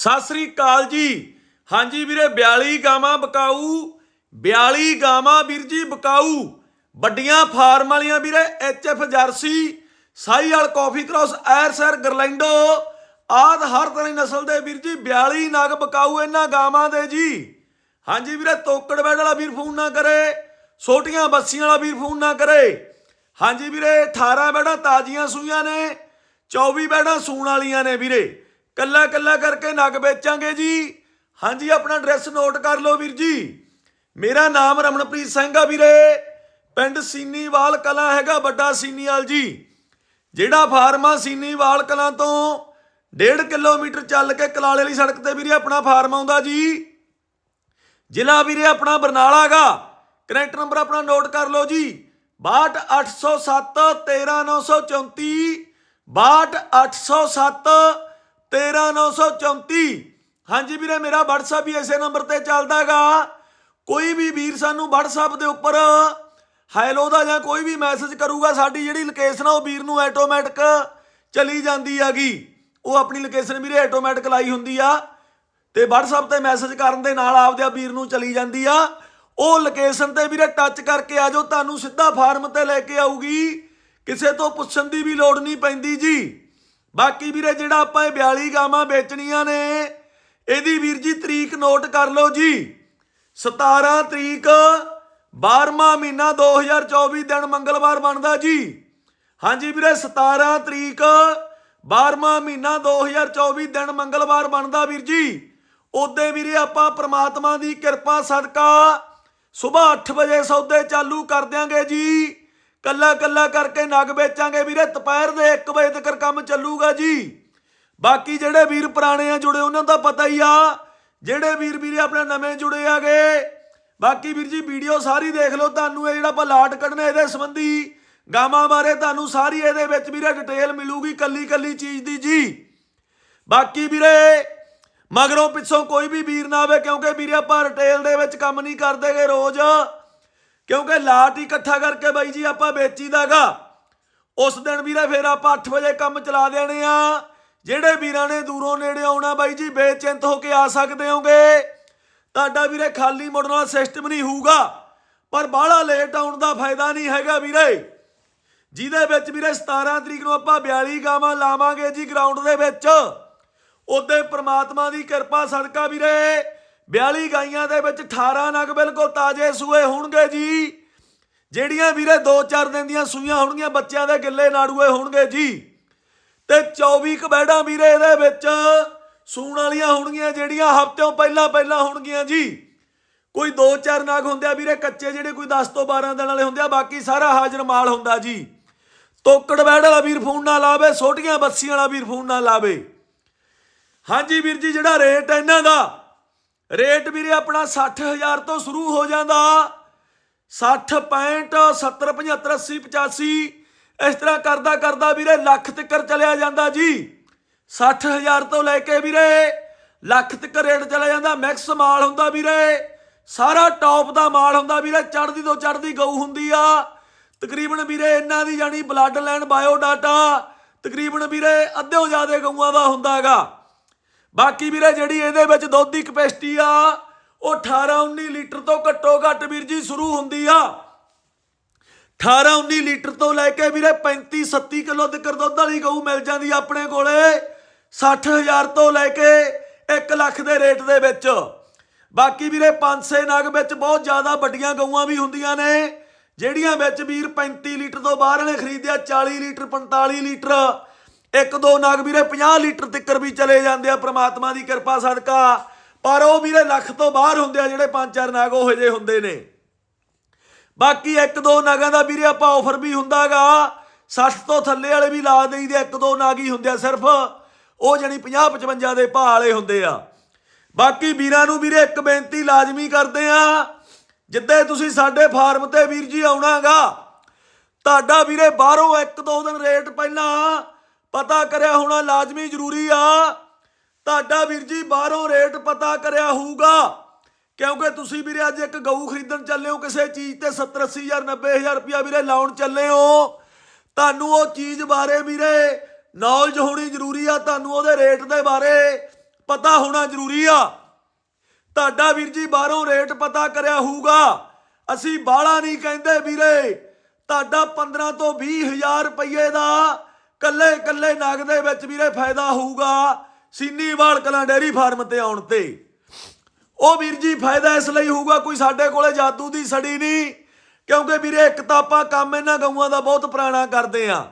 ਸਤਿ ਸ੍ਰੀ ਅਕਾਲ ਜੀ। ਹਾਂਜੀ ਵੀਰੇ 42 ਗਾਵਾਂ ਬਕਾਊ 42 ਗਾਵਾਂ ਵੀਰ ਜੀ ਬਕਾਊ। ਵੱਡੀਆਂ ਫਾਰਮ ਵਾਲੀਆਂ ਵੀਰੇ ਐਚਐਫ ਜਰਸੀ, ਸਾਈਵਾਲ ਕਾਫੀ ਕ੍ਰਾਸ ਐਰਸਰ ਗਰਲੈਂਡੋ। ਆਦ ਹਰ ਤਰ੍ਹਾਂ ਦੀ ਨਸਲ ਦੇ ਵੀਰ ਜੀ 42 ਨਗ ਬਕਾਊ ਇਹਨਾਂ ਗਾਵਾਂ ਦੇ ਜੀ। ਹਾਂਜੀ ਵੀਰੇ, ਤੋਕੜ ਬੈਡ ਵਾਲਾ ਵੀਰ ਫੋਨ ਨਾ ਕਰੇ, ਛੋਟੀਆਂ ਬੱਸੀਆਂ ਵਾਲਾ ਵੀਰ ਫੋਨ ਨਾ ਕਰੇ। ਹਾਂਜੀ ਵੀਰੇ 18 ਬੈਡਾਂ ਤਾਜ਼ੀਆਂ ਸੂਈਆਂ ਨੇ 24 ਬੈਡਾਂ ਸੂਣ ਵਾਲੀਆਂ ਨੇ ਵੀਰੇ। ਕੱਲਾ ਕੱਲਾ ਕਰਕੇ ਨਗ ਵੇਚਾਂਗੇ ਜੀ। ਹਾਂਜੀ, ਆਪਣਾ ਐਡਰੈਸ ਨੋਟ ਕਰ ਲਓ ਵੀਰ ਜੀ। ਮੇਰਾ ਨਾਮ ਰਮਨਪ੍ਰੀਤ ਸਿੰਘ ਆ ਵੀਰੇ। ਪਿੰਡ ਸੀਨੀਵਾਲ ਕਲਾਂ ਹੈਗਾ ਵੱਡਾ ਸੀਨੀਵਾਲ ਜੀ। ਜਿਹੜਾ ਫਾਰਮ ਆ ਸੀਨੀਵਾਲ ਕਲਾਂ ਤੋਂ 1.5 ਕਿਲੋਮੀਟਰ ਚੱਲ ਕੇ ਕਲਾਲੇ ਵਾਲੀ ਸੜਕ ਤੇ ਵੀਰੇ ਆਪਣਾ ਫਾਰਮ ਆਉਂਦਾ ਜੀ। ਜ਼ਿਲ੍ਹਾ ਵੀਰੇ ਆਪਣਾ ਬਰਨਾਲਾ ਹੈਗਾ। ਕਨੈਕਟ ਨੰਬਰ ਆਪਣਾ ਨੋਟ ਕਰ ਲਓ ਜੀ। 62807 13934 62807 13934 ਹਾਂਜੀ ਵੀਰੇ, ਮੇਰਾ WhatsApp ਵੀ ਇਸੇ ਨੰਬਰ ਤੇ ਚੱਲਦਾਗਾ। ਕੋਈ ਵੀ ਵੀਰ ਸਾਨੂੰ WhatsApp ਦੇ ਉੱਪਰ ਹੈਲੋ ਦਾ ਜਾਂ ਕੋਈ ਵੀ ਮੈਸੇਜ ਕਰੂਗਾ, ਸਾਡੀ ਜਿਹੜੀ ਲੋਕੇਸ਼ਨ ਆ, ਉਹ ਵੀਰ ਨੂੰ ਆਟੋਮੈਟਿਕ ਚਲੀ ਜਾਂਦੀ ਹੈਗੀ। ਉਹ ਆਪਣੀ ਲੋਕੇਸ਼ਨ ਵੀਰੇ ਆਟੋਮੈਟਿਕ ਲਾਈ ਹੁੰਦੀ ਆ। ਤੇ WhatsApp ਤੇ ਮੈਸੇਜ ਕਰਨ ਦੇ ਨਾਲ ਆਪਦੇ ਆ ਵੀਰ ਨੂੰ ਚਲੀ ਜਾਂਦੀ ਆ। ਉਹ ਲੋਕੇਸ਼ਨ ਤੇ ਵੀਰੇ ਟੱਚ ਕਰਕੇ ਆ ਜਾਓ, ਤੁਹਾਨੂੰ ਸਿੱਧਾ ਫਾਰਮ ਤੇ ਲੈ ਕੇ ਆਊਗੀ। ਕਿਸੇ ਤੋਂ ਪੁੱਛਣ ਦੀ ਵੀ ਲੋੜ ਨਹੀਂ ਪੈਂਦੀ ਜੀ। ਬਾਕੀ ਵੀਰੇ ਜਿਹੜਾ ਆਪਾਂ ਇਹ 42 ਗਾਵਾਂ ਵੇਚਣੀਆਂ ਨੇ, ਇਹਦੀ ਵੀਰ ਜੀ ਤਰੀਕ ਨੋਟ ਕਰ ਲਓ ਜੀ। 17 ਤਰੀਕ 12ਵਾਂ ਮਹੀਨਾ 2024 ਦਿਨ ਮੰਗਲਵਾਰ ਬਣਦਾ ਜੀ। ਹਾਂਜੀ ਵੀਰੇ 17 ਤਰੀਕ 12ਵਾਂ ਮਹੀਨਾ 2024 ਦਿਨ ਮੰਗਲਵਾਰ ਬਣਦਾ ਵੀਰ ਜੀ। ਉਦੋਂ ਵੀਰੇ ਆਪਾਂ ਪ੍ਰਮਾਤਮਾ ਦੀ ਕਿਰਪਾ, ਸਦਕਾ ਸਵੇਰ 8 ਵਜੇ ਸੌਦੇ ਚਾਲੂ ਕਰ ਦਿਆਂਗੇ ਜੀ। ਕੱਲਾ ਕੱਲਾ ਕਰਕੇ ਨਗ ਵੇਚਾਂਗੇ ਵੀਰੇ, ਦੁਪਹਿਰ ਦੇ 1 ਵਜੇ ਤੱਕ ਕੰਮ ਚੱਲੂਗਾ ਜੀ। ਬਾਕੀ ਜਿਹੜੇ ਵੀਰ ਪੁਰਾਣੇ ਆ, ਜੁੜੇ, ਉਹਨਾਂ ਦਾ ਪਤਾ ਹੀ ਆ, ਜਿਹੜੇ ਵੀਰ ਵੀਰੇ ਆਪਣੇ ਨਵੇਂ ਜੁੜੇ ਆਗੇ। ਬਾਕੀ ਵੀਰ ਜੀ, ਵੀਡੀਓ ਸਾਰੀ ਦੇਖ ਲਓ, ਤੁਹਾਨੂੰ ਇਹ ਜਿਹੜਾ ਆਪਾਂ ਲਾਟ ਕੱਢਣਾ ਇਹਦੇ ਸੰਬੰਧੀ ਗਾਵਾਂ ਬਾਰੇ ਤੁਹਾਨੂੰ ਸਾਰੀ ਇਹਦੇ ਵਿੱਚ ਵੀਰੇ ਡਿਟੇਲ ਮਿਲੂਗੀ, ਕੱਲੀ ਕੱਲੀ ਚੀਜ਼ ਦੀ ਜੀ। ਬਾਕੀ ਵੀਰੇ, ਮਗਰੋਂ ਪਿੱਛੋਂ ਕੋਈ ਵੀ ਵੀਰ ਨਾ ਆਵੇ, ਕਿਉਂਕਿ ਵੀਰੇ ਆਪਾਂ ਰਿਟੇਲ ਦੇ ਵਿੱਚ ਕੰਮ ਨਹੀਂ ਕਰਦੇਗੇ ਰੋਜ਼। ਕਿਉਂਕਿ ਲਾਟ ਹੀ ਇਕੱਠਾ ਕਰਕੇ ਬਾਈ ਜੀ ਆਪਾਂ ਵੇਚੀਦਾਗਾ। ਉਸ ਦਿਨ ਵੀਰੇ ਫਿਰ ਆਪਾਂ 8 ਵਜੇ ਕੰਮ ਚਲਾ ਦੇਣੇ ਆ। ਜਿਹੜੇ ਵੀਰਾਂ ਨੇ ਦੂਰੋਂ ਨੇੜੇ ਆਉਣਾ ਬਾਈ ਜੀ, ਬੇਚਿੰਤ ਹੋ ਕੇ ਆ ਸਕਦੇ ਹੋਗੇ। ਤੁਹਾਡਾ ਵੀਰੇ ਖਾਲੀ ਮੁੜਨ ਵਾਲਾ ਸਿਸਟਮ ਨਹੀਂ ਹੋਊਗਾ। ਪਰ ਬਾਹਲਾ ਲੇਟ ਆਉਣ ਦਾ ਫਾਇਦਾ ਨਹੀਂ ਹੈਗਾ ਵੀਰੇ। ਜਿਹਦੇ ਵਿੱਚ ਵੀਰੇ 17 ਤਰੀਕ ਨੂੰ ਆਪਾਂ 42 ਗਾਵਾਂ ਲਾਵਾਂਗੇ ਜੀ ਗਰਾਊਂਡ ਦੇ ਵਿੱਚ। ਉਹਦੇ ਪ੍ਰਮਾਤਮਾ ਦੀ ਕਿਰਪਾ ਸਦਕਾ ਵੀਰੇ। 42 ਗਾਈਆਂ ਦੇ ਵਿੱਚ 18 ਨਗ ਬਿਲਕੁਲ ਤਾਜ਼ੇ ਸੂਏ ਹੋਣਗੇ ਜੀ। ਜਿਹੜੀਆਂ ਵੀਰੇ 2-4 ਦਿਨ ਦੀਆਂ ਸੂਈਆਂ ਹੋਣਗੀਆਂ, ਬੱਚਿਆਂ ਦੇ ਗਿੱਲੇ ਨਾੜੂਏ ਹੋਣਗੇ ਜੀ। ਤੇ 24 ਕਬੈੜਾਂ ਵੀਰੇ ਇਹਦੇ ਵਿੱਚ ਸੂਣ ਵਾਲੀਆਂ ਹੋਣਗੀਆਂ, ਜਿਹੜੀਆਂ ਹਫ਼ਤਿਓਂ ਪਹਿਲਾਂ ਪਹਿਲਾਂ ਹੋਣਗੀਆਂ ਜੀ। ਕੋਈ 2-4 ਨਗ ਹੁੰਦੇ ਆ ਵੀਰੇ ਕੱਚੇ, ਜਿਹੜੇ ਕੋਈ 10 ਤੋਂ 12 ਦਿਨ ਵਾਲੇ ਹੁੰਦੇ ਆ, ਬਾਕੀ ਸਾਰਾ ਹਾਜ਼ਰ ਮਾਲ ਹੁੰਦਾ ਜੀ। ਤੋਕੜ ਬੈੜ ਵਾਲਾ ਵੀਰ ਫੋਨ ਨਾ ਲਾਵੇ, ਛੋਟੀਆਂ ਬੱਸੀਆਂ ਵਾਲਾ ਵੀਰ ਫੋਨ ਨਾ ਲਾਵੇ। ਹਾਂਜੀ ਵੀਰ ਜੀ, ਜਿਹੜਾ ਰੇਟ ਹੈ ਇਹਨਾਂ ਦਾ ਰੇਟ ਵੀਰੇ ਆਪਣਾ 60000 ਤੋਂ ਸ਼ੁਰੂ ਹੋ ਜਾਂਦਾ। 60 65 70 75 80 85 ਇਸ ਤਰ੍ਹਾਂ ਕਰਦਾ ਕਰਦਾ ਵੀਰੇ ਲੱਖ ਤੱਕ ਚਲਿਆ ਜਾਂਦਾ ਜੀ। 60000 ਤੋਂ ਲੈ ਕੇ ਵੀਰੇ ਲੱਖ ਤੱਕ ਰੇਟ ਚਲਾ ਜਾਂਦਾ। ਮੈਕਸ ਮਾਲ ਹੁੰਦਾ ਵੀਰੇ। ਸਾਰਾ ਟੌਪ ਦਾ ਮਾਲ ਹੁੰਦਾ ਵੀਰੇ। ਚੜਦੀ ਤੋਂ ਚੜਦੀ ਗਊ ਹੁੰਦੀ ਆ। ਤਕਰੀਬਨ ਵੀਰੇ ਇਹਨਾਂ ਦੀ ਜਾਨੀ ਬਲੱਡ ਲਾਈਨ ਬਾਇਓ ਡਾਟਾ ਤਕਰੀਬਨ ਵੀਰੇ ਅੱਧਿਓਂ ਜ਼ਿਆਦਾ ਗਊਆਂ ਦਾ ਹੁੰਦਾ ਹੈਗਾ। ਬਾਕੀ ਵੀਰੇ ਜਿਹੜੀ ਇਹਦੇ ਵਿੱਚ ਦੁੱਧ ਦੀ ਕਪੈਸਿਟੀ ਆ, ਉਹ 18 19 ਲੀਟਰ ਤੋਂ ਘੱਟੋ ਘੱਟ ਵੀਰ ਜੀ ਸ਼ੁਰੂ ਹੁੰਦੀ ਆ। 18 19 ਲੀਟਰ ਤੋਂ ਲੈ ਕੇ ਵੀਰੇ 35 37 ਕਿਲੋ ਤੱਕ ਦੁੱਧ ਵਾਲੀ ਗਊ ਮਿਲ ਜਾਂਦੀ ਆ ਆਪਣੇ ਕੋਲੇ। 60000 ਤੋਂ ਲੈ ਕੇ 1 ਲੱਖ ਦੇ ਰੇਟ ਦੇ ਵਿੱਚ। ਬਾਕੀ ਵੀਰੇ 5-6 ਨਗ ਵਿੱਚ ਬਹੁਤ ਜ਼ਿਆਦਾ ਵੱਡੀਆਂ ਗਊਆਂ ਵੀ ਹੁੰਦੀਆਂ ਨੇ, ਜਿਹੜੀਆਂ ਵਿੱਚ ਵੀਰ 35 ਲੀਟਰ ਤੋਂ ਬਾਹਰ ਨੇ ਖਰੀਦਿਆ 40 ਲੀਟਰ 45 ਲੀਟਰ। ਇੱਕ ਦੋ ਨਾਗ ਵੀਰੇ 50 ਲੀਟਰ ਤੱਕ ਵੀ ਚਲੇ ਜਾਂਦੇ ਆ, ਪ੍ਰਮਾਤਮਾ ਦੀ ਕਿਰਪਾ, ਸਦਕਾ। ਪਰ ਉਹ ਵੀਰੇ ਲੱਖ ਤੋਂ ਬਾਹਰ ਹੁੰਦੇ ਆ, ਜਿਹੜੇ ਪੰਜ ਚਾਰ ਨਾਗ ਉਹ ਜਿਹੇ ਹੁੰਦੇ ਨੇ। ਬਾਕੀ ਇੱਕ ਦੋ ਨਾਗਾਂ ਦਾ ਵੀਰੇ ਆਪਾਂ ਆਫਰ ਵੀ ਹੁੰਦਾਗਾ। 60 ਤੋਂ ਥੱਲੇ ਵਾਲੇ ਵੀ ਲਾ ਦੇਈਦੇ, ਇੱਕ ਦੋ ਨਾਗ ਹੀ ਹੁੰਦੇ ਆ ਸਿਰਫ। ਉਹ ਜਣੀ 50 55 ਦੇ ਭਾਅ ਵਾਲੇ ਹੁੰਦੇ ਆ। ਬਾਕੀ ਵੀਰਾਂ ਨੂੰ ਵੀਰੇ ਇੱਕ ਬੇਨਤੀ ਲਾਜ਼ਮੀ ਕਰਦੇ ਆ, ਜਿੱਦੇ ਤੁਸੀਂ ਸਾਡੇ ਫਾਰਮ ਤੇ ਵੀਰ ਜੀ ਆਉਣਾਗਾ, ਤੁਹਾਡਾ ਵੀਰੇ ਬਾਹਰੋਂ ਇੱਕ ਦੋ ਦਿਨ ਰੇਟ ਪਹਿਲਾਂ ਪਤਾ ਕਰਿਆ ਹੋਣਾ ਲਾਜ਼ਮੀ ਜ਼ਰੂਰੀ ਆ। ਤੁਹਾਡਾ ਵੀਰ ਜੀ ਬਾਹਰੋਂ ਰੇਟ ਪਤਾ ਕਰਿਆ ਹੋਊਗਾ। ਕਿਉਂਕਿ ਤੁਸੀਂ ਵੀਰੇ ਅੱਜ ਇੱਕ ਗਊ ਖਰੀਦਣ ਚੱਲੇ ਹੋ, ਕਿਸੇ ਚੀਜ਼ ਤੇ 70 80000 90000 ਰੁਪਇਆ ਵੀਰੇ ਲਾਉਣ ਚੱਲੇ ਹੋ। ਤੁਹਾਨੂੰ ਉਹ ਚੀਜ਼ ਬਾਰੇ ਵੀਰੇ ਨੌਲੇਜ ਹੋਣੀ ਜ਼ਰੂਰੀ ਆ, ਤੁਹਾਨੂੰ ਉਹਦੇ ਰੇਟ ਦੇ ਬਾਰੇ ਪਤਾ ਹੋਣਾ ਜ਼ਰੂਰੀ ਆ। ਤੁਹਾਡਾ ਵੀਰ ਜੀ ਬਾਹਰੋਂ ਰੇਟ ਪਤਾ ਕਰਿਆ ਹੋਊਗਾ। ਅਸੀਂ ਬਾਹਲਾ ਨਹੀਂ ਕਹਿੰਦੇ ਵੀਰੇ, ਤੁਹਾਡਾ 15 ਤੋਂ 20 ਹਜ਼ਾਰ ਰੁਪਏ ਦਾ ਕੱਲੇ ਕੱਲੇ ਨਗ ਦੇ ਵਿੱਚ ਵੀਰੇ ਫਾਇਦਾ ਹੋਊਗਾ। ਸੀਨੀਵਾਲ ਕਲਾਂ ਡੇਰੀ ਫਾਰਮ ਤੇ ਆਉਣ ਤੇ। ਉਹ ਵੀਰ ਜੀ ਫਾਇਦਾ ਇਸ ਲਈ ਹੋਊਗਾ, ਕੋਈ ਸਾਡੇ ਕੋਲੇ ਜਾਦੂ ਦੀ ਸੜੀ ਨਹੀਂ, ਕਿਉਂਕਿ ਵੀਰੇ ਇੱਕ ਤਾਂ ਆਪਾਂ ਕੰਮ ਇਹਨਾਂ ਗਊਆਂ ਦਾ ਬਹੁਤ ਪੁਰਾਣਾ ਕਰਦੇ ਆ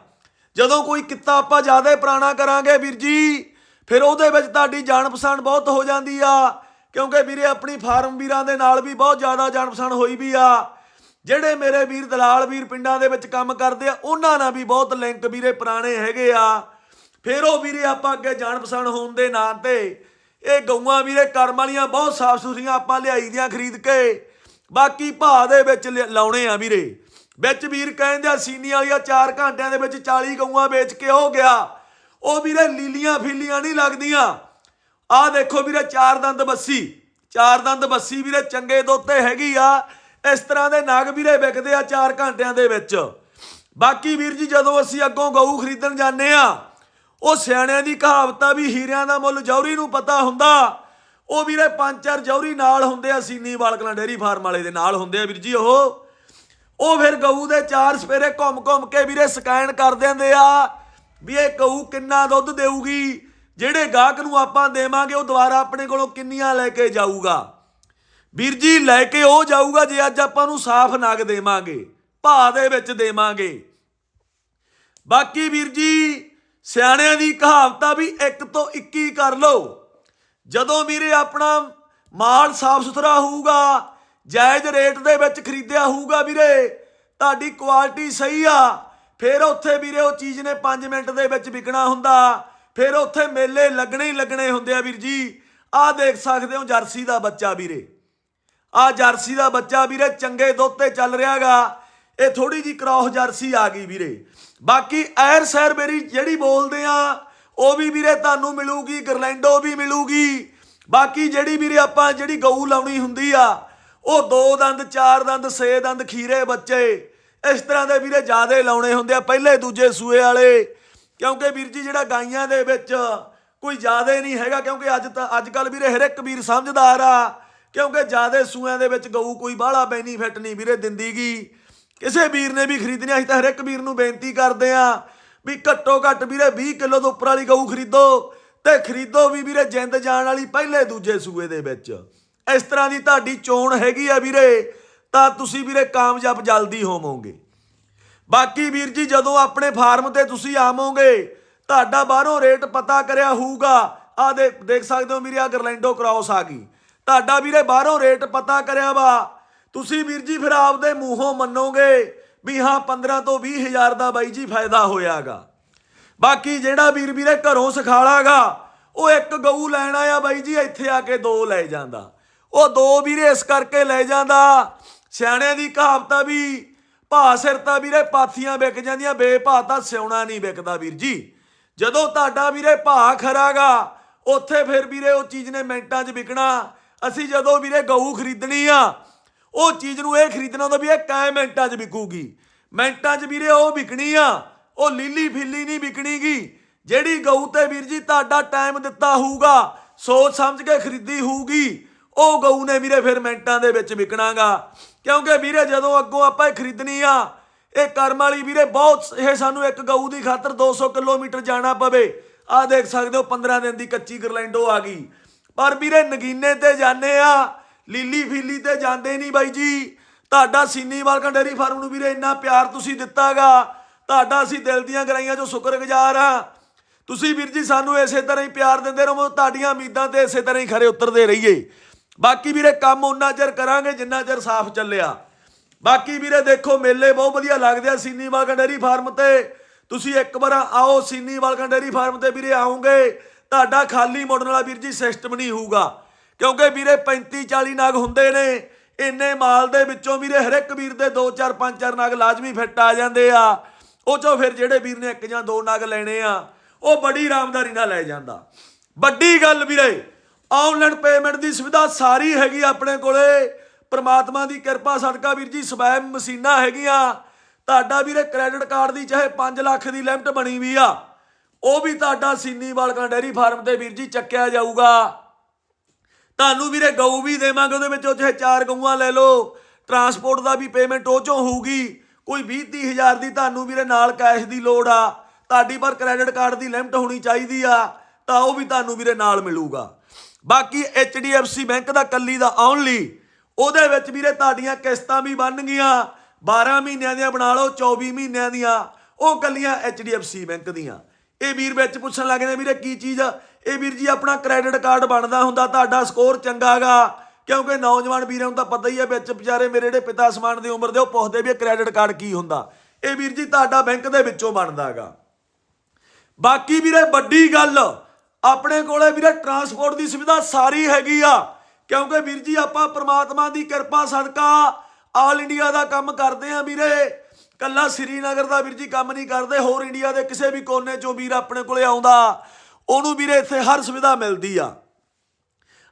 ਜਦੋਂ ਕੋਈ ਕਿੱਤਾ ਆਪਾਂ ਜ਼ਿਆਦਾ ਪੁਰਾਣਾ ਕਰਾਂਗੇ ਵੀਰ ਜੀ, ਫਿਰ ਉਹਦੇ ਵਿੱਚ ਤੁਹਾਡੀ ਜਾਣ ਪਛਾਣ ਬਹੁਤ ਹੋ ਜਾਂਦੀ ਆ। ਕਿਉਂਕਿ ਵੀਰੇ ਆਪਣੀ ਫਾਰਮ ਵੀਰਾਂ ਦੇ ਨਾਲ ਵੀ ਬਹੁਤ ਜ਼ਿਆਦਾ ਜਾਣ ਪਛਾਣ ਹੋਈ ਵੀ ਆ। ਜਿਹੜੇ ਮੇਰੇ ਵੀਰ ਦਲਾਲ ਵੀਰ ਪਿੰਡਾਂ ਦੇ ਵਿੱਚ ਕੰਮ ਕਰਦੇ ਆ, ਉਹਨਾਂ ਨਾਲ ਵੀ ਬਹੁਤ ਲਿੰਕ ਵੀਰੇ ਪੁਰਾਣੇ ਹੈਗੇ ਆ। ਫਿਰ ਉਹ ਵੀਰੇ ਆਪਾਂ ਅੱਗੇ ਜਾਣ ਪਛਾਣ ਹੋਣ ਦੇ ਨਾਂ ਤੇ ਇਹ ਗਊਆਂ ਵੀਰੇ ਕਰਮ ਵਾਲੀਆਂ ਬਹੁਤ ਸਾਫ਼ ਸੁਥਰੀਆਂ ਆਪਾਂ ਲਿਆਈ ਦੀਆਂ ਖਰੀਦ ਕੇ, ਬਾਕੀ ਭਾਅ ਦੇ ਵਿੱਚ ਲਿ- ਲਾਉਣੇ ਆ ਵੀਰੇ। ਵਿੱਚ ਵੀਰ ਕਹਿੰਦੇ ਆ ਸੀਨੀ ਵਾਲੀਆਂ 4 ਘੰਟਿਆਂ ਦੇ ਵਿੱਚ 40 ਗਊਆਂ ਵੇਚ ਕੇ ਹੋ ਗਿਆ। ਉਹ ਵੀਰੇ ਲੀਲੀਆਂ ਫੀਲੀਆਂ ਨਹੀਂ ਲੱਗਦੀਆਂ। ਆਹ ਦੇਖੋ ਵੀਰੇ ਚਾਰ ਦੰਦ ਬੱਸੀ, ਚਾਰ ਦੰਦ ਬੱਸੀ ਵੀਰੇ ਚੰਗੇ ਦੋਤੇ ਹੈਗੀ ਆ। ਇਸ ਤਰ੍ਹਾਂ ਦੇ ਨਗ ਵੀਰੇ ਵਿਕਦੇ ਆ 4 ਘੰਟਿਆਂ ਦੇ ਵਿੱਚ। ਬਾਕੀ ਵੀਰ ਜੀ, ਜਦੋਂ ਅਸੀਂ ਅੱਗੋਂ ਗਊ ਖਰੀਦਣ ਜਾਂਦੇ ਆ, ਉਹ ਸਿਆਣਿਆਂ ਦੀ ਕਹਾਵਤ ਵੀ ਹੀਰਿਆਂ ਦਾ ਮੁੱਲ ਜੌਹਰੀ ਨੂੰ ਪਤਾ ਹੁੰਦਾ। ਉਹ ਵੀਰੇ ਪੰਜ ਚਾਰ ਜੌਹਰੀ ਨਾਲ ਹੁੰਦੇ ਆ, ਸੀਨੀ ਵਾਲਕਲਾਂ ਡੇਰੀ ਫਾਰਮ ਵਾਲੇ ਦੇ ਨਾਲ ਹੁੰਦੇ ਆ ਵੀਰ ਜੀ ਉਹ। ਉਹ ਫਿਰ ਗਊ ਦੇ ਚਾਰ ਸਪੇਰੇ ਘੁੰਮ ਘੁੰਮ ਕੇ ਵੀਰੇ ਸਕੈਨ ਕਰ ਦਿੰਦੇ ਆ ਵੀ ਇਹ ਗਊ ਕਿੰਨਾ ਦੁੱਧ ਦੇਊਗੀ, ਜਿਹੜੇ ਗਾਹਕ ਨੂੰ ਆਪਾਂ ਦੇਵਾਂਗੇ, ਉਹ ਦੁਬਾਰਾ ਆਪਣੇ ਕੋਲੋਂ ਕਿੰਨੀਆਂ ਲੈ ਕੇ ਜਾਊਗਾ। ਵੀਰ ਜੀ, ਲੈ ਕੇ ਉਹ ਜਾਊਗਾ ਜੇ ਅੱਜ ਆਪਾਂ ਨੂੰ ਸਾਫ਼ ਨਗ ਦੇਵਾਂਗੇ, ਭਾਅ ਦੇ ਵਿੱਚ ਦੇਵਾਂਗੇ। ਬਾਕੀ ਵੀਰ ਜੀ, ਸਿਆਣਿਆਂ ਦੀ ਕਹਾਵਤ ਵੀ ਇੱਕ ਤੋਂ 21 ਕਰ ਲਓ। ਜਦੋਂ ਵੀਰੇ ਆਪਣਾ ਮਾਲ ਸਾਫ਼ ਸੁਥਰਾ ਹੋਊਗਾ, ਜਾਇਜ਼ ਰੇਟ ਦੇ ਵਿੱਚ ਖਰੀਦਿਆ ਹੋਊਗਾ ਵੀਰੇ, ਤੁਹਾਡੀ ਕੁਆਲਿਟੀ ਸਹੀ ਆ, ਫਿਰ ਉੱਥੇ ਵੀਰੇ ਉਹ ਚੀਜ਼ ਨੇ 5 ਮਿੰਟ ਦੇ ਵਿੱਚ ਵਿਕਣਾ ਹੁੰਦਾ, ਫਿਰ ਉੱਥੇ ਮੇਲੇ ਲੱਗਣੇ ਹੀ ਲੱਗਣੇ ਹੁੰਦੇ ਆ ਵੀਰ ਜੀ। ਆਹ ਦੇਖ ਸਕਦੇ ਹੋ ਜਰਸੀ ਦਾ ਬੱਚਾ ਵੀਰੇ। ਆ ਜਰਸੀ ਦਾ ਬੱਚਾ ਵੀਰੇ ਚੰਗੇ ਦੁੱਧ ਤੇ ਚੱਲ ਰਿਹਾਗਾ। ਇਹ ਥੋੜੀ ਜੀ ਕ੍ਰੋਸ ਜਰਸੀ ਆ ਗਈ ਵੀਰੇ। ਬਾਕੀ ਐਰ ਸੈਰ ਮੇਰੀ ਜਿਹੜੀ ਬੋਲਦੇ ਆ, ਉਹ ਵੀ ਵੀਰੇ ਤੁਹਾਨੂੰ ਮਿਲੂਗੀ, ਗਰਲੈਂਡੋ ਵੀ ਮਿਲੂਗੀ। ਬਾਕੀ ਜਿਹੜੀ ਵੀਰੇ ਆਪਾਂ ਜਿਹੜੀ ਗਊ ਲਾਉਣੀ ਹੁੰਦੀ ਆ, ਉਹ ਦੋ ਦੰਦ, ਚਾਰ ਦੰਦ, ਛੇ ਦੰਦ ਖੀਰੇ ਬੱਚੇ, ਇਸ ਤਰ੍ਹਾਂ ਦੇ ਵੀਰੇ ਜਿਆਦੇ ਲਾਉਣੇ ਹੁੰਦੇ ਆ, ਪਹਿਲੇ ਦੂਜੇ ਸੂਏ ਵਾਲੇ। ਕਿਉਂਕਿ ਵੀਰ ਜੀ ਜਿਹੜਾ ਗਾਈਆਂ ਦੇ ਵਿੱਚ ਕੋਈ ਜ਼ਿਆਦੇ ਨਹੀਂ ਹੈਗਾ, ਕਿਉਂਕਿ ਅੱਜ ਤਾਂ ਅੱਜ ਕੱਲ ਵੀਰੇ ਹਰ ਇੱਕ ਵੀਰ ਸਮਝਦਾਰ ਆ। ਕਿਉਂਕਿ ਜਿਆਦੇ ਸੂਆਂ ਦੇ ਵਿੱਚ ਗਊ ਕੋਈ ਬਾਹਲਾ ਬੈਨੀਫਿਟ ਨਹੀਂ ਵੀਰੇ ਦਿੰਦੀਗੀ ਕਿਸੇ ਵੀਰ ਨੇ ਵੀ ਖਰੀਦਣੀ ਅਸੀਂ ਤਾਂ ਹਰ ਇੱਕ ਵੀਰ ਨੂੰ ਬੇਨਤੀ ਕਰਦੇ ਆ ਵੀ ਘੱਟੋ ਘੱਟ ਵੀਰੇ 20 ਕਿਲੋ ਤੋਂ ਉੱਪਰ ਵਾਲੀ ਗਊ ਖਰੀਦੋ ਤੇ ਖਰੀਦੋ ਵੀ ਵੀਰੇ ਜਿੰਦ ਜਾਣ ਵਾਲੀ ਪਹਿਲੇ ਦੂਜੇ ਸੂਏ ਦੇ ਵਿੱਚ। ਇਸ ਤਰ੍ਹਾਂ ਦੀ ਤੁਹਾਡੀ ਚੋਣ ਹੈਗੀ ਆ ਵੀਰੇ, ਤਾਂ ਤੁਸੀਂ ਵੀਰੇ ਕਾਮਯਾਬ ਜਲਦੀ ਹੋਵੋਗੇ। ਬਾਕੀ ਵੀਰ ਜੀ, ਜਦੋਂ ਆਪਣੇ ਫਾਰਮ ਤੇ ਤੁਸੀਂ ਆਵੋਗੇ, ਤੁਹਾਡਾ ਬਾਹਰੋਂ ਰੇਟ ਪਤਾ ਕਰਿਆ ਹੋਊਗਾ। ਆ ਦੇ ਦੇਖ ਸਕਦੇ ਹੋ ਵੀਰੇ ਆ ਗਰਲੈਂਡੋ ਕ੍ਰਾਸ ਆ ਗਈ। ਤੁਹਾਡਾ ਵੀਰੇ ਬਾਹਰੋਂ ਰੇਟ ਪਤਾ ਕਰਿਆ ਵਾ। ਤੁਸੀਂ ਵੀਰ ਜੀ ਫਿਰ ਆਪਦੇ ਮੂੰਹੋਂ ਮੰਨੋਗੇ ਵੀ ਹਾਂ 15 ਤੋਂ 20 ਹਜ਼ਾਰ ਦਾ ਬਾਈ ਜੀ ਫਾਇਦਾ ਹੋਇਆਗਾ। ਬਾਕੀ ਜਿਹੜਾ ਵੀਰ ਵੀਰੇ ਘਰੋਂ ਸਿਖਾਲਾਗਾ, ਉਹ ਇੱਕ ਗਊ ਲੈਣ ਆਇਆ ਬਾਈ ਜੀ, ਇੱਥੇ ਆ ਕੇ ਦੋ ਲੈ ਜਾਂਦਾ। ਉਹ ਦੋ ਵੀਰੇ ਇਸ ਕਰਕੇ ਲੈ ਜਾਂਦਾ, ਸਿਆਣਿਆਂ ਦੀ ਕਹਾਵਤ ਵੀ ਭਾ ਸਿਰ ਤਾਂ ਵੀਰੇ ਪਾਥੀਆਂ ਵਿਕ ਜਾਂਦੀਆਂ ਬੇਭਾ ਤਾਂ ਸਿਉਣਾ ਨਹੀਂ ਵਿਕਦਾ ਵੀਰ ਜੀ। ਜਦੋਂ ਤੁਹਾਡਾ ਵੀਰੇ ਭਾ ਖਰਾਗਾ, ਉੱਥੇ ਫਿਰ ਵੀਰੇ ਉਹ ਚੀਜ਼ ਨੇ ਮਿੰਟਾਂ 'ਚ ਵਿਕਣਾ। ਅਸੀਂ ਜਦੋਂ ਵੀਰੇ ਗਊ ਖਰੀਦਣੀ ਆ, ਉਹ ਚੀਜ਼ ਨੂੰ ਇਹ ਖਰੀਦਣਾ ਹੁੰਦਾ ਵੀ ਇਹ ਕਾਇ ਮਿੰਟਾਂ 'ਚ ਵਿਕੂਗੀ। ਮਿੰਟਾਂ 'ਚ ਵੀਰੇ ਉਹ ਵਿਕਣੀ ਆ, ਉਹ ਲੀਲੀ ਫਿੱਲੀ ਨਹੀਂ ਵਿਕਣੀਗੀ। ਜਿਹੜੀ ਗਊ ਤੇ ਵੀਰ ਜੀ ਤੁਹਾਡਾ ਟਾਈਮ ਦਿੱਤਾ ਹੋਊਗਾ, ਸੋਚ ਸਮਝ ਕੇ ਖਰੀਦੀ ਹੋਊਗੀ, ਉਹ ਗਊ ਨੇ ਵੀਰੇ ਫਿਰ ਮਿੰਟਾਂ ਦੇ ਵਿੱਚ ਵਿਕਣਾਗਾ। ਕਿਉਂਕਿ ਵੀਰੇ ਜਦੋਂ ਅੱਗੋਂ ਆਪਾਂ ਇਹ ਖਰੀਦਣੀ ਆ, ਇਹ ਕਰਮ ਵਾਲੀ ਵੀਰੇ ਬਹੁਤ ਇਹ ਸਾਨੂੰ ਇੱਕ ਗਊ ਦੀ ਖਾਤਰ 200 ਕਿਲੋਮੀਟਰ ਜਾਣਾ ਪਵੇ। ਆਹ ਦੇਖ ਸਕਦੇ ਹੋ 15 ਦਿਨ ਦੀ ਕੱਚੀ ਗਰਲੈਂਡੋ ਆ ਗਈ। ਪਰ ਵੀਰੇ ਨਗੀਨੇ ਤੇ ਜਾਂਦੇ ਆ, ਲੀਲੀ ਫੀਲੀ ਤੇ ਜਾਂਦੇ ਨਹੀਂ ਬਾਈ ਜੀ। ਤੁਹਾਡਾ ਸੀਨੀ ਵਾਲਕਾ ਫਾਰਮ ਨੂੰ ਵੀਰੇ ਇੰਨਾ ਪਿਆਰ ਤੁਸੀਂ ਦਿੱਤਾਗਾ। ਤੁਹਾਡਾ ਅਸੀਂ ਦਿਲ ਦੀਆਂ ਗਰਾਈਆਂ ਚੋਂ ਸ਼ੁਕਰਗੁਜ਼ਾਰ ਆ ਤੁਸੀਂ ਵੀਰ ਜੀ ਸਾਨੂੰ ਇਸੇ ਤਰ੍ਹਾਂ ਹੀ ਪਿਆਰ ਦਿੰਦੇ ਰਹੋ, ਤੁਹਾਡੀਆਂ ਉਮੀਦਾਂ ਤੇ ਇਸੇ ਤਰ੍ਹਾਂ ਹੀ ਖਰੇ ਉਤਰਦੇ ਰਹੀਏ। ਬਾਕੀ ਵੀਰੇ ਕੰਮ ਉਹਨਾਂ ਚਿਰ ਕਰਾਂਗੇ ਜਿੰਨਾ ਚਿਰ ਸਾਫ਼ ਚੱਲਿਆ। ਬਾਕੀ ਵੀਰੇ ਦੇਖੋ, ਮੇਲੇ ਬਹੁਤ ਵਧੀਆ ਲੱਗਦੇ ਆ ਸੀਨੀ ਵਾਲਕਾ ਡੇਰੀ ਫਾਰਮ ਤੇ। ਤੁਸੀਂ ਇੱਕ ਵਾਰ ਆਓ, ਸੀਨੀ ਵਾਲਕਾ ਡੇਰੀ ਫਾਰਮ ਤੇ ਵੀਰੇ ਆਉਂਗੇ। ਤੁਹਾਡਾ ਖਾਲੀ ਮੁੜਨ ਵਾਲਾ ਵੀਰ ਜੀ ਸਿਸਟਮ ਨਹੀਂ ਹੋਊਗਾ। ਕਿਉਂਕਿ ਵੀਰੇ 35 40 ਨਾਗ ਹੁੰਦੇ ਨੇ, ਇੰਨੇ ਮਾਲ ਦੇ ਵਿੱਚੋਂ ਵੀਰੇ ਹਰ ਇੱਕ ਵੀਰ ਦੇ 2 4 5 4 ਨਾਗ ਲਾਜ਼ਮੀ ਫਿੱਟ ਆ ਜਾਂਦੇ ਆ। ਉਹ ਚੋਂ ਫਿਰ ਜਿਹੜੇ ਵੀਰ ਨੇ ਇੱਕ ਜਾਂ ਦੋ ਨਾਗ ਲੈਣੇ ਆ, ਉਹ ਬੜੀ ਆਰਾਮਦਾਰੀ ਨਾਲ ਲੈ ਜਾਂਦਾ। ਵੱਡੀ ਗੱਲ ਵੀਰੇ, ਆਨਲਾਈਨ ਪੇਮੈਂਟ ਦੀ ਸੁਵਿਧਾ ਸਾਰੀ ਹੈਗੀ ਆਪਣੇ ਕੋਲੇ। ਪ੍ਰਮਾਤਮਾ ਦੀ ਕਿਰਪਾ ਸਦਕਾ ਵੀਰ ਜੀ ਸਵੈਮ ਮਸ਼ੀਨਾਂ ਹੈਗੀਆਂ। ਤੁਹਾਡਾ ਵੀਰੇ ਕ੍ਰੈਡਿਟ ਕਾਰਡ ਦੀ ਚਾਹੇ 5 ਲੱਖ ਦੀ ਲਿਮਟ ਬਣੀ ਵੀ ਆ। ਉਹ ਵੀ ਤੁਹਾਡਾ ਸੀਨੀ ਵਾਲਕਾਂ ਡੈਰੀ ਫਾਰਮ ਤੇ ਵੀਰ ਜੀ ਚੱਕਿਆ ਜਾਊਗਾ। ਤੁਹਾਨੂੰ ਵੀਰੇ ਗਊ ਵੀ ਦੇਵਾਂਗੇ, ਉਹਦੇ ਵਿੱਚੋਂ ਚਾਹੇ ਚਾਰ ਗਊਆਂ ਲੈ ਲਓ। ਟਰਾਂਸਪੋਰਟ ਦਾ ਵੀ ਪੇਮੈਂਟ ਉਹ ਚੋਂ ਹੋਊਗੀ। ਕੋਈ 20 30 ਹਜ਼ਾਰ ਦੀ ਤੁਹਾਨੂੰ ਵੀਰੇ ਨਾਲ ਕੈਸ਼ ਦੀ ਲੋੜ ਆ। ਤੁਹਾਡੀ ਪਰ ਕ੍ਰੈਡਿਟ ਕਾਰਡ ਦੀ ਲਿਮਟ ਹੋਣੀ ਚਾਹੀਦੀ ਆ, ਤਾਂ ਉਹ ਵੀ ਤੁਹਾਨੂੰ ਵੀਰੇ ਨਾਲ ਮਿਲੂਗਾ। ਬਾਕੀ HDFC ਬੈਂਕ ਦਾ ਕੱਲੀ ਦਾ ਓਨਲੀ ਉਹਦੇ ਵਿੱਚ ਵੀਰੇ ਤੁਹਾਡੀਆਂ ਕਿਸ਼ਤਾਂ ਵੀ ਬਣ ਗਈਆਂ। 12 ਮਹੀਨਿਆਂ ਦੀਆਂ ਬਣਾ ਲਓ 24 ਮਹੀਨਿਆਂ ਦੀਆਂ। ਉਹ ਕੱਲੀਆਂ HDFC ਬੈਂਕ ਦੀਆਂ। ਇਹ ਵੀਰ ਵਿੱਚ ਪੁੱਛਣ ਲੱਗ ਜਾਂਦੇ, ਵੀਰੇ ਕੀ ਚੀਜ਼ ਆ? ਇਹ ਵੀਰ ਜੀ ਆਪਣਾ ਕ੍ਰੈਡਿਟ ਕਾਰਡ ਬਣਦਾ ਹੁੰਦਾ, ਤੁਹਾਡਾ ਸਕੋਰ ਚੰਗਾਗਾ ਕਿਉਂਕਿ ਨੌਜਵਾਨ ਵੀਰਾਂ ਨੂੰ ਤਾਂ ਪਤਾ ਹੀ ਹੈ ਵਿੱਚ ਵਿਚਾਰੇ ਮੇਰੇ ਜਿਹੜੇ ਪਿਤਾ ਸਮਾਨ ਦੀ ਉਮਰ ਦੇ, ਉਹ ਪੁੱਛਦੇ ਵੀ ਕ੍ਰੈਡਿਟ ਕਾਰਡ ਕੀ ਹੁੰਦਾ। ਇਹ ਵੀਰ ਜੀ ਤੁਹਾਡਾ ਬੈਂਕ ਦੇ ਵਿੱਚੋਂ ਬਣਦਾਗਾ ਬਾਕੀ ਵੀਰੇ ਵੱਡੀ ਗੱਲ, ਆਪਣੇ ਕੋਲੇ ਵੀਰੇ ਟਰਾਂਸਪੋਰਟ ਦੀ ਸੁਵਿਧਾ ਸਾਰੀ ਹੈਗੀ ਆ। ਕਿਉਂਕਿ ਵੀਰ ਜੀ ਆਪਾਂ ਪ੍ਰਮਾਤਮਾ ਦੀ ਕਿਰਪਾ, ਸਦਕਾ ਆਲ ਇੰਡੀਆ ਦਾ ਕੰਮ ਕਰਦੇ ਆ ਵੀਰੇ। ਕੱਲਾ ਸ੍ਰੀਨਗਰ ਦਾ ਵੀਰ ਜੀ ਕੰਮ ਨਹੀਂ ਕਰਦੇ, ਹੋਰ ਇੰਡੀਆ ਦੇ ਕਿਸੇ ਵੀ ਕੋਨੇ ਚੋਂ ਵੀਰ ਆਪਣੇ ਕੋਲੇ ਆਉਂਦਾ, ਉਹਨੂੰ ਵੀਰੇ ਇੱਥੇ ਹਰ ਸੁਵਿਧਾ ਮਿਲਦੀ ਆ।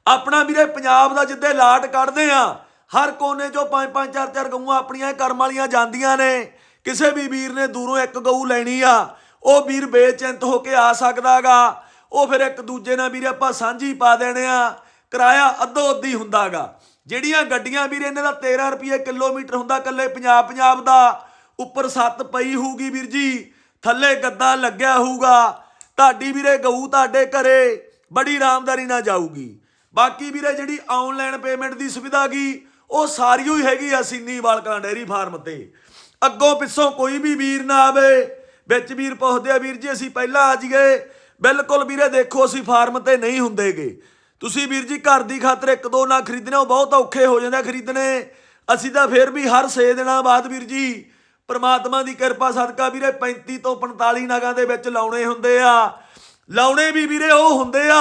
ਆਪਣਾ ਵੀਰੇ ਪੰਜਾਬ ਦਾ ਜਿੱਦੇ ਲਾਟ ਕੱਢਦੇ ਆ, ਹਰ ਕੋਨੇ ਚੋਂ ਪੰਜ ਪੰਜ, ਚਾਰ ਚਾਰ ਗਊਆਂ ਆਪਣੀਆਂ ਇਹ ਕਰਮ ਵਾਲੀਆਂ ਜਾਂਦੀਆਂ ਨੇ। ਕਿਸੇ ਵੀ ਵੀਰ ਨੇ ਦੂਰੋਂ ਇੱਕ ਗਊ ਲੈਣੀ ਆ, ਉਹ ਵੀਰ ਬੇਚਿੰਤ ਹੋ ਕੇ ਆ ਸਕਦਾਗਾ ਉਹ ਫਿਰ ਇੱਕ ਦੂਜੇ ਨਾਲ ਵੀਰੇ ਆਪਾਂ ਸਾਂਝੀ ਪਾ ਦੇਣੇ ਆ, ਕਿਰਾਇਆ ਅੱਧੋ ਅੱਧੀ ਹੁੰਦਾਗਾ ਜਿਹੜੀਆਂ ਗੱਡੀਆਂ ਵੀਰੇ ਇਹਨਾਂ ਦਾ 13 ਰੁਪਏ ਕਿਲੋਮੀਟਰ ਹੁੰਦਾ ਕੱਲੇ ਪੰਜਾਬ ਪੰਜਾਬ ਦਾ ਉੱਪਰ ਸੱਤ ਪਈ ਹੋਊਗੀ ਵੀਰ ਜੀ, ਥੱਲੇ ਗੱਦਾ ਲੱਗਿਆ ਹੋਊਗਾ। ਤੁਹਾਡੀ ਵੀਰੇ ਗਊ ਤੁਹਾਡੇ ਘਰੇ, ਬੜੀ ਆਰਾਮਦਾਰੀ ਨਾਲ ਜਾਊਗੀ। ਬਾਕੀ ਵੀਰੇ ਜਿਹੜੀ ਆਨਲਾਈਨ ਪੇਮੈਂਟ ਦੀ ਸੁਵਿਧਾ ਗਈ ਉਹ ਸਾਰੀ ਹੋਈ ਹੈਗੀ ਆ ਸਿੰਨੀ ਵਾਲਕਾਂ ਡੇਰੀ ਫਾਰਮ ਤੇ। ਅੱਗੋਂ ਪਿੱਛੋਂ ਕੋਈ ਵੀ ਵੀਰ ਨਾ ਆਵੇ, ਵਿੱਚ ਵੀਰ ਪੁੱਛਦੇ ਆ, ਵੀਰ ਜੀ ਅਸੀਂ ਪਹਿਲਾਂ ਆ ਜੀਏ ਬਿਲਕੁਲ ਵੀਰੇ ਦੇਖੋ, ਅਸੀਂ ਫਾਰਮ ਤੇ ਨਹੀਂ ਹੁੰਦੇਗੇ। ਤੁਸੀਂ ਵੀਰ ਜੀ ਘਰ ਦੀ ਖਾਤਰ ਇੱਕ ਦੋ ਨਾ ਖਰੀਦਣਾ, ਉਹ ਬਹੁਤ ਔਖੇ ਹੋ ਜਾਂਦੇ ਖਰੀਦਣੇ। ਅਸੀਂ ਤਾਂ ਫੇਰ ਵੀ ਹਰ 6 ਦਿਨਾਂ ਬਾਅਦ ਵੀਰ ਜੀ ਪਰਮਾਤਮਾ ਦੀ ਕਿਰਪਾ ਸਦਕਾ ਵੀਰੇ 35 ਤੋਂ 45 ਨਗਾਂ ਦੇ ਵਿੱਚ ਲਾਉਣੇ ਹੁੰਦੇ ਆ। ਲਾਉਣੇ ਵੀ ਵੀਰੇ ਉਹ ਹੁੰਦੇ ਆ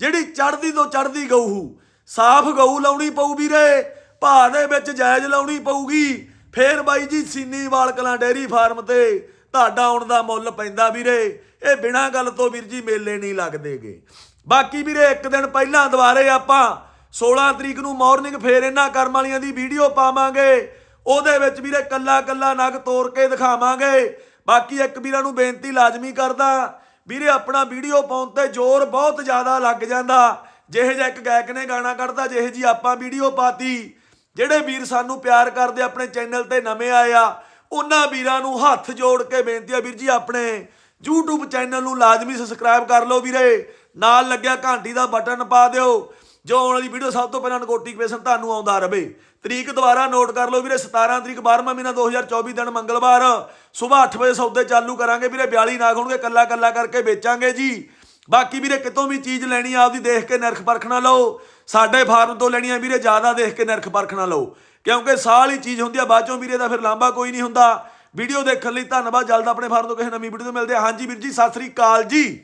ਜਿਹੜੀ ਚੜਦੀ ਤੋਂ ਚੜਦੀ ਗਊ ਸਾਫ਼ ਗਊ ਲਾਉਣੀ ਪਊ ਵੀਰੇ, ਭਾਅ ਦੇ ਵਿੱਚ ਜਾਇਜ਼ ਲਾਉਣੀ ਪਊਗੀ। ਫੇਰ ਬਾਈ ਜੀ Seeniwal Kalan dairy farm ਤੇ ਤੁਹਾਡਾ ਆਉਣ ਦਾ ਮੁੱਲ ਪੈਂਦਾ ਵੀਰੇ। ਇਹ ਬਿਨਾਂ ਗੱਲ ਤੋਂ ਵੀਰ ਜੀ ਮੇਲੇ ਨਹੀਂ ਲੱਗਦੇਗੇ। ਬਾਕੀ ਵੀਰੇ ਇੱਕ ਦਿਨ ਪਹਿਲਾਂ ਦੁਬਾਰੇ ਆਪਾਂ 16 ਤਰੀਕ ਨੂੰ ਮਾਰਨਿੰਗ ਫੇਰ ਇਹਨਾਂ ਕਰਮ ਵਾਲੀਆਂ ਦੀ ਵੀਡੀਓ ਪਾਵਾਂਗੇ। ਉਹਦੇ ਵਿੱਚ ਵੀਰੇ ਕੱਲਾ ਕੱਲਾ ਨਗ ਤੋੜ ਕੇ ਦਿਖਾਵਾਂਗੇ। ਬਾਕੀ ਇੱਕ ਵੀਰਾਂ ਨੂੰ ਬੇਨਤੀ ਲਾਜ਼ਮੀ ਕਰਦਾ, ਵੀਰੇ ਆਪਣਾ ਵੀਡੀਓ ਪਾਉਣ ਤੇ ਜ਼ੋਰ ਬਹੁਤ ਜ਼ਿਆਦਾ ਲੱਗ ਜਾਂਦਾ। ਜਿਹੇ ਜਿਹਾ ਇੱਕ ਗਾਇਕ ਨੇ ਗਾਣਾ ਕੱਢਦਾ ਜਿਹੇ ਜੀ ਆਪਾਂ ਵੀਡੀਓ ਪਾਤੀ। ਜਿਹੜੇ ਵੀਰ ਸਾਨੂੰ ਪਿਆਰ ਕਰਦੇ, ਆਪਣੇ ਚੈਨਲ ਤੇ ਨਵੇਂ ਆਏ ਆ, ਉਹਨਾਂ ਵੀਰਾਂ ਨੂੰ ਹੱਥ ਜੋੜ ਕੇ ਬੇਨਤੀ ਆ ਵੀਰ ਜੀ, ਆਪਣੇ YouTube ਚੈਨਲ ਨੂੰ ਲਾਜ਼ਮੀ ਸਬਸਕ੍ਰਾਈਬ ਕਰ ਲਓ ਵੀਰੇ। ਨਾਲ ਲੱਗਿਆ ਘੰਟੀ ਦਾ ਬਟਨ ਪਾ ਦਿਓ। ਜੋ ਆਉਣ ਵਾਲੀ ਵੀਡੀਓ ਸਭ ਤੋਂ ਪਹਿਲਾਂ ਨੋਟੀਫਿਕੇਸ਼ਨ ਤੁਹਾਨੂੰ ਆਉਂਦਾ ਰਹੇ ਤਰੀਕ ਦੁਬਾਰਾ ਨੋਟ ਕਰ ਲਓ ਵੀਰੇ 17 ਤਰੀਕ 12ਵਾਂ ਮਹੀਨਾ 2024 ਦਿਨ ਮੰਗਲਵਾਰ। ਸਵੇਰ 8 ਵਜੇ ਸੌਦੇ ਚਾਲੂ ਕਰਾਂਗੇ ਵੀਰੇ 42 ਨਾਗ ਹੋਣਗੇ ਕੱਲਾ ਕੱਲਾ ਕਰਕੇ ਵੇਚਾਂਗੇ ਜੀ। ਬਾਕੀ ਵੀਰੇ, ਕਿਤੋਂ ਵੀ ਚੀਜ਼ ਲੈਣੀ ਆ, ਆਪਦੀ ਦੇਖ ਕੇ ਨਿਰਖ ਪਰਖ ਨਾ ਲਓ। ਸਾਡੇ ਫਾਰਮ ਤੋਂ ਲੈਣੀ ਆ ਵੀਰੇ, ਜ਼ਿਆਦਾ ਦੇਖ ਕੇ ਨਿਰਖ ਪਰਖ ਨਾ ਲਓ। ਕਿਉਂਕਿ ਸਾਲ ਹੀ ਚੀਜ਼ ਹੁੰਦੀ ਆ, ਬਾਅਦ ਚੋਂ ਵੀਰੇ ਦਾ ਫਿਰ ਲਾਂਬਾ ਕੋਈ ਨਹੀਂ ਹੁੰਦਾ। ਵੀਡੀਓ ਦੇਖਣ ਲਈ ਧੰਨਵਾਦ, ਜਲਦ ਆਪਣੇ ਫਾਰਮ ਤੋਂ ਕਿਸੇ ਨਵੀਂ ਵੀਡੀਓ ਤੋਂ ਮਿਲਦੇ ਆ। ਹਾਂਜੀ ਵੀਰ ਜੀ, ਸਤਿ ਸ੍ਰੀ ਅਕਾਲ ਜੀ।